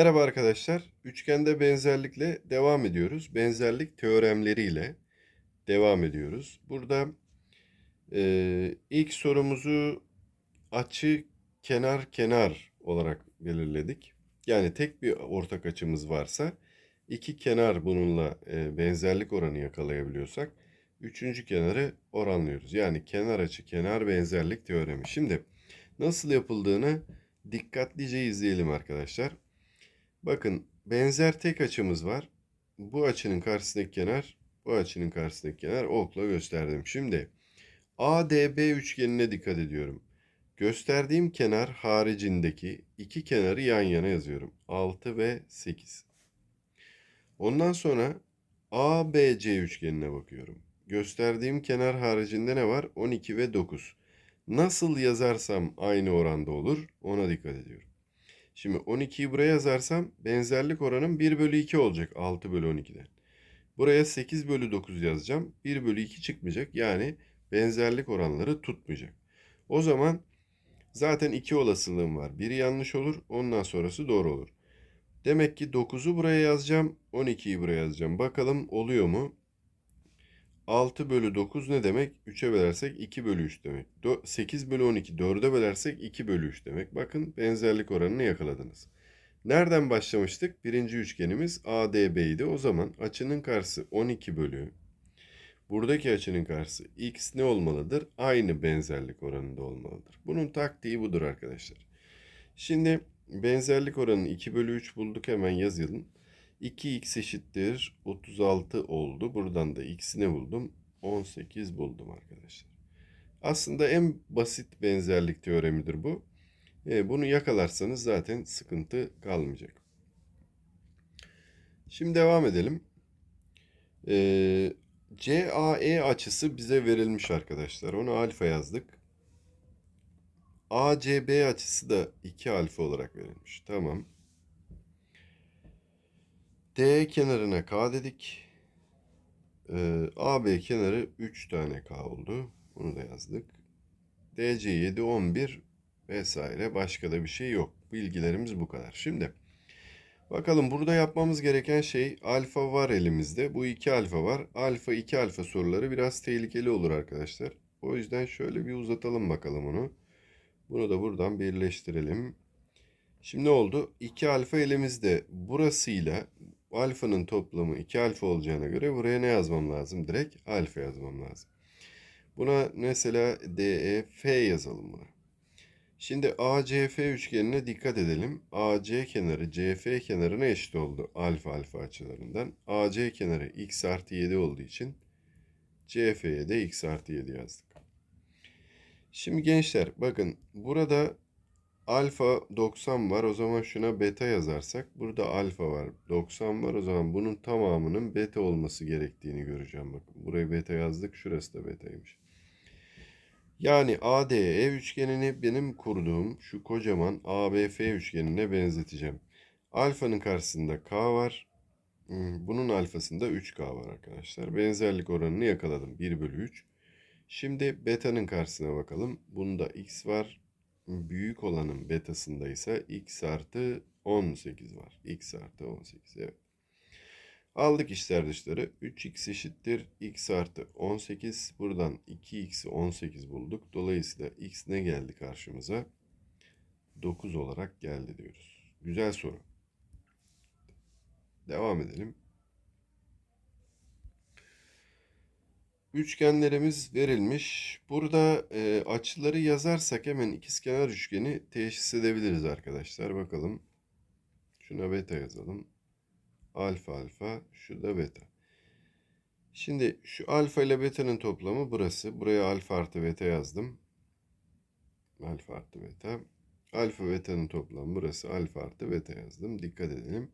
Merhaba arkadaşlar. Üçgende benzerlikle devam ediyoruz. Benzerlik teoremleriyle devam ediyoruz. Burada e, ilk sorumuzu açı kenar kenar olarak belirledik. Yani tek bir ortak açımız varsa iki kenar bununla e, benzerlik oranı yakalayabiliyorsak üçüncü kenarı oranlıyoruz. Yani kenar açı kenar benzerlik teoremi. Şimdi nasıl yapıldığını dikkatlice izleyelim arkadaşlar. Bakın benzer tek açımız var. Bu açının karşısındaki kenar, bu açının karşısındaki kenar okla gösterdim. Şimdi ADB üçgenine dikkat ediyorum. Gösterdiğim kenar haricindeki iki kenarı yan yana yazıyorum. 6 ve 8. Ondan sonra ABC üçgenine bakıyorum. Gösterdiğim kenar haricinde ne var? 12 ve 9. Nasıl yazarsam aynı oranda olur ona dikkat ediyorum. Şimdi 12'yi buraya yazarsam benzerlik oranım 1 bölü 2 olacak 6 bölü 12'den. Buraya 8 bölü 9 yazacağım. 1 bölü 2 çıkmayacak. Yani benzerlik oranları tutmayacak. O zaman zaten 2 olasılığım var. Biri yanlış olur. Ondan sonrası doğru olur. Demek ki 9'u buraya yazacağım. 12'yi buraya yazacağım. Bakalım oluyor mu? 6 bölü 9 ne demek? 3'e bölersek 2 bölü 3 demek. 8 bölü 12 4'e bölersek 2 bölü 3 demek. Bakın benzerlik oranını yakaladınız. Nereden başlamıştık? Birinci üçgenimiz ADB idi. O zaman açının karşısı 12 bölü. Buradaki açının karşısı x ne olmalıdır? Aynı benzerlik oranında olmalıdır. Bunun taktiği budur arkadaşlar. Şimdi benzerlik oranını 2 bölü 3 bulduk hemen yazalım. 2x eşittir 36 oldu. Buradan da x'ini buldum. 18 buldum arkadaşlar. Aslında en basit benzerlik teoremidir bu. E, bunu yakalarsanız zaten sıkıntı kalmayacak. Şimdi devam edelim. E, CAE açısı bize verilmiş arkadaşlar. Onu alfa yazdık. ACB açısı da 2 alfa olarak verilmiş. Tamam. D kenarına K dedik. Ee, AB kenarı 3 tane K oldu. Bunu da yazdık. DC 7, 11 vesaire başka da bir şey yok. Bilgilerimiz bu kadar. Şimdi bakalım burada yapmamız gereken şey alfa var elimizde. Bu 2 alfa var. Alfa 2 alfa soruları biraz tehlikeli olur arkadaşlar. O yüzden şöyle bir uzatalım bakalım onu. Bunu da buradan birleştirelim. Şimdi ne oldu? 2 alfa elimizde. Burasıyla alfanın toplamı 2 alfa olacağına göre buraya ne yazmam lazım? Direkt alfa yazmam lazım. Buna mesela DEF yazalım buna. Şimdi ACF üçgenine dikkat edelim. AC kenarı CF kenarına eşit oldu alfa alfa açılarından. AC kenarı x artı 7 olduğu için CF'ye de x artı 7 yazdık. Şimdi gençler bakın burada alfa 90 var. O zaman şuna beta yazarsak burada alfa var. 90 var. O zaman bunun tamamının beta olması gerektiğini göreceğim. Bakın buraya beta yazdık. Şurası da betaymış. Yani ADE üçgenini benim kurduğum şu kocaman ABF üçgenine benzeteceğim. Alfanın karşısında K var. Hmm, bunun alfasında 3K var arkadaşlar. Benzerlik oranını yakaladım. 1 bölü 3. Şimdi beta'nın karşısına bakalım. Bunda x var büyük olanın betasında ise x artı 18 var. x artı 18 evet. Aldık işler dışları. 3x eşittir x artı 18. Buradan 2x'i 18 bulduk. Dolayısıyla x ne geldi karşımıza? 9 olarak geldi diyoruz. Güzel soru. Devam edelim. Üçgenlerimiz verilmiş. Burada e, açıları yazarsak hemen ikizkenar üçgeni teşhis edebiliriz arkadaşlar. Bakalım. Şuna beta yazalım. Alfa alfa. Şu da beta. Şimdi şu alfa ile beta'nın toplamı burası. Buraya alfa artı beta yazdım. Alfa artı beta. Alfa beta'nın toplamı burası. Alfa artı beta yazdım. Dikkat edelim.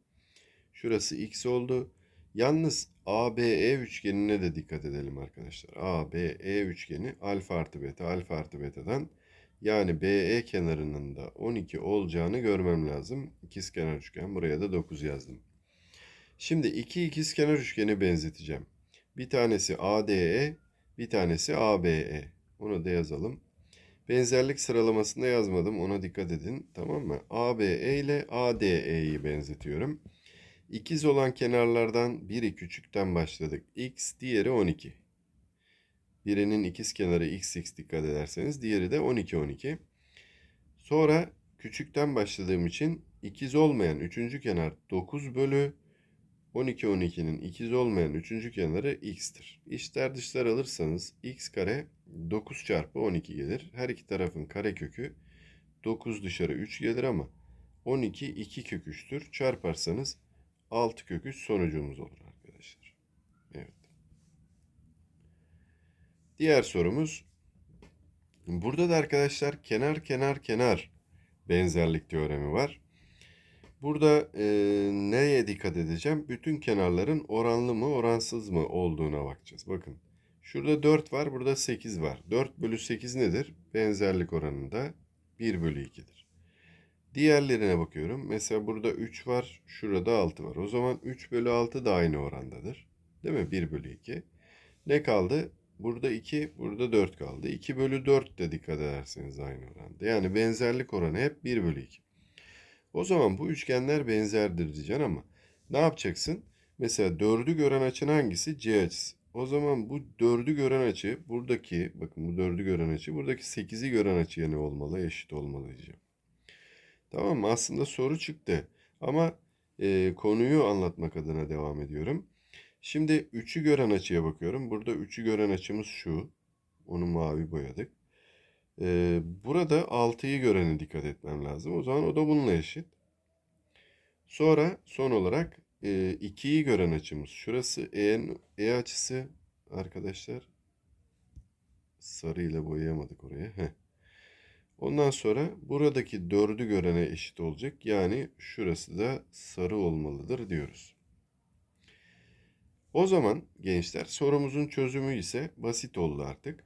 Şurası x oldu. Yalnız ABE üçgenine de dikkat edelim arkadaşlar. ABE üçgeni alfa artı beta alfa artı beta'dan yani BE kenarının da 12 olacağını görmem lazım. İkizkenar üçgen buraya da 9 yazdım. Şimdi iki ikizkenar üçgeni benzeteceğim. Bir tanesi ADE, bir tanesi ABE. Onu da yazalım. Benzerlik sıralamasında yazmadım. Ona dikkat edin. Tamam mı? ABE ile ADE'yi benzetiyorum. İkiz olan kenarlardan biri küçükten başladık. X, diğeri 12. Birinin ikiz kenarı x dikkat ederseniz diğeri de 12 12. Sonra küçükten başladığım için ikiz olmayan üçüncü kenar 9 bölü 12 12'nin ikiz olmayan üçüncü kenarı x'tir. İçler dışlar alırsanız x kare 9 çarpı 12 gelir. Her iki tarafın kare kökü 9 dışarı 3 gelir ama 12 2 kök 3'tür. Çarparsanız 6 kök 3 sonucumuz olur arkadaşlar. Evet. Diğer sorumuz. Burada da arkadaşlar kenar kenar kenar benzerlik teoremi var. Burada e, neye dikkat edeceğim? Bütün kenarların oranlı mı oransız mı olduğuna bakacağız. Bakın şurada 4 var burada 8 var. 4 bölü 8 nedir? Benzerlik oranında 1 bölü 2'dir. Diğerlerine bakıyorum. Mesela burada 3 var. Şurada 6 var. O zaman 3 bölü 6 da aynı orandadır. Değil mi? 1 bölü 2. Ne kaldı? Burada 2, burada 4 kaldı. 2 bölü 4 de dikkat ederseniz aynı oranda. Yani benzerlik oranı hep 1 bölü 2. O zaman bu üçgenler benzerdir diyeceksin ama ne yapacaksın? Mesela 4'ü gören açın hangisi? C açısı. O zaman bu 4'ü gören açı buradaki, bakın bu 4'ü gören açı buradaki 8'i gören açıya ne olmalı? Eşit olmalı diyeceğim. Tamam mı? Aslında soru çıktı. Ama e, konuyu anlatmak adına devam ediyorum. Şimdi 3'ü gören açıya bakıyorum. Burada 3'ü gören açımız şu. Onu mavi boyadık. Ee, burada 6'yı görene dikkat etmem lazım. O zaman o da bununla eşit. Sonra son olarak e, 2'yi gören açımız. Şurası E, e açısı arkadaşlar. Sarı ile boyayamadık oraya. Heh. Ondan sonra buradaki 4'ü görene eşit olacak. Yani şurası da sarı olmalıdır diyoruz. O zaman gençler sorumuzun çözümü ise basit oldu artık.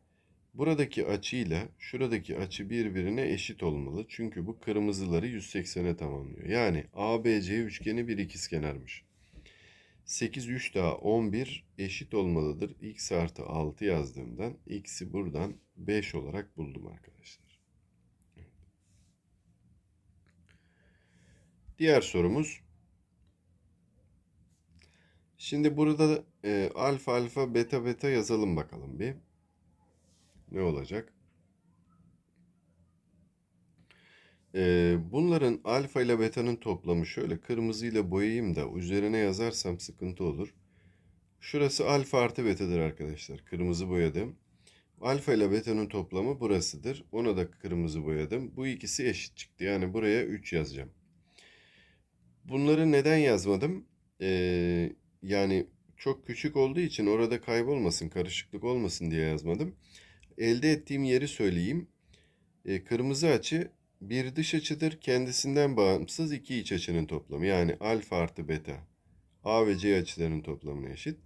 Buradaki açıyla şuradaki açı birbirine eşit olmalı. Çünkü bu kırmızıları 180'e tamamlıyor. Yani ABC üçgeni bir ikizkenarmış. 8 3 daha 11 eşit olmalıdır. X artı 6 yazdığımdan x'i buradan 5 olarak buldum arkadaşlar. Diğer sorumuz. Şimdi burada e, alfa alfa beta beta yazalım bakalım bir ne olacak? Ee, bunların alfa ile beta'nın toplamı şöyle kırmızı ile boyayayım da üzerine yazarsam sıkıntı olur. Şurası alfa artı beta'dır arkadaşlar. Kırmızı boyadım. Alfa ile beta'nın toplamı burasıdır. Ona da kırmızı boyadım. Bu ikisi eşit çıktı. Yani buraya 3 yazacağım. Bunları neden yazmadım? Ee, yani çok küçük olduğu için orada kaybolmasın, karışıklık olmasın diye yazmadım elde ettiğim yeri söyleyeyim. E, kırmızı açı bir dış açıdır. Kendisinden bağımsız iki iç açının toplamı. Yani alfa artı beta. A ve C açılarının toplamına eşit.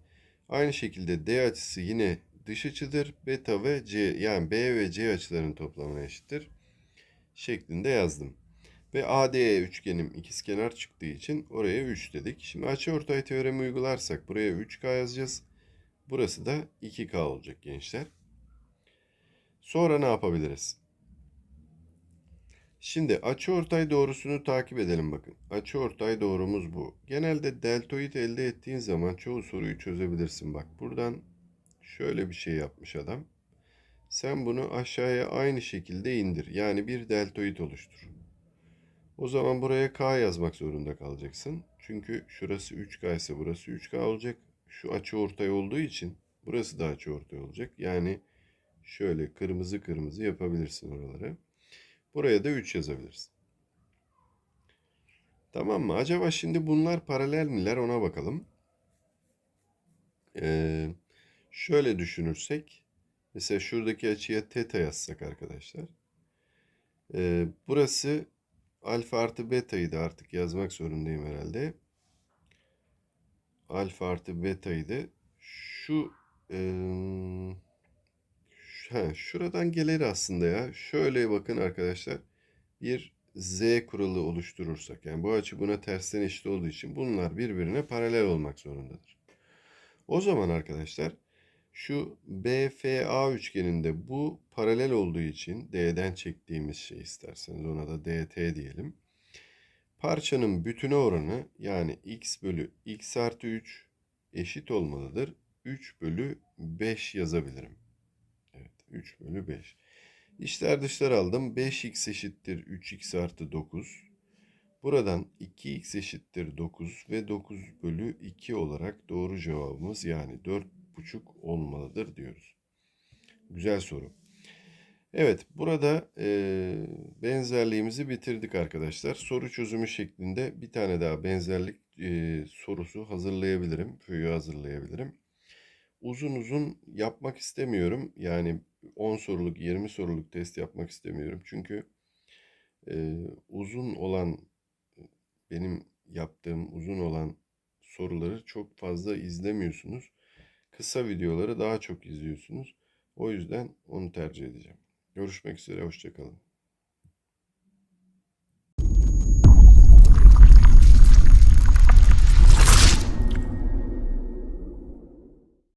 Aynı şekilde D açısı yine dış açıdır. Beta ve C yani B ve C açılarının toplamına eşittir. Şeklinde yazdım. Ve ADE üçgenim ikizkenar çıktığı için oraya 3 dedik. Şimdi açıortay teoremi uygularsak buraya 3K yazacağız. Burası da 2K olacak gençler. Sonra ne yapabiliriz? Şimdi açıortay doğrusunu takip edelim bakın. Açıortay doğrumuz bu. Genelde deltoid elde ettiğin zaman çoğu soruyu çözebilirsin. Bak buradan şöyle bir şey yapmış adam. Sen bunu aşağıya aynı şekilde indir. Yani bir deltoid oluştur. O zaman buraya k yazmak zorunda kalacaksın. Çünkü şurası 3k ise burası 3k olacak. Şu açıortay olduğu için burası da açıortay olacak. Yani Şöyle kırmızı kırmızı yapabilirsin oraları. Buraya da 3 yazabilirsin. Tamam mı? Acaba şimdi bunlar paralel miler ona bakalım. Ee, şöyle düşünürsek. Mesela şuradaki açıya teta yazsak arkadaşlar. Ee, burası alfa artı beta'yı da artık yazmak zorundayım herhalde. Alfa artı beta'yı da şu e, He, şuradan gelir aslında ya. Şöyle bakın arkadaşlar. Bir z kuralı oluşturursak. Yani bu açı buna tersten eşit olduğu için bunlar birbirine paralel olmak zorundadır. O zaman arkadaşlar Şu BFA üçgeninde bu paralel olduğu için D'den çektiğimiz şey isterseniz ona da DT diyelim. Parçanın bütüne oranı yani x bölü x artı 3 eşit olmalıdır. 3 bölü 5 yazabilirim. Evet 3 bölü 5. İçler dışlar aldım. 5x eşittir 3x artı 9. Buradan 2x eşittir 9 ve 9 bölü 2 olarak doğru cevabımız yani 4,5 olmalıdır diyoruz. Güzel soru. Evet, burada e, benzerliğimizi bitirdik arkadaşlar. Soru çözümü şeklinde bir tane daha benzerlik e, sorusu hazırlayabilirim. Föyü hazırlayabilirim. Uzun uzun yapmak istemiyorum. Yani 10 soruluk, 20 soruluk test yapmak istemiyorum. Çünkü e, uzun olan benim yaptığım uzun olan soruları çok fazla izlemiyorsunuz. Kısa videoları daha çok izliyorsunuz. O yüzden onu tercih edeceğim. Görüşmek üzere, hoşçakalın.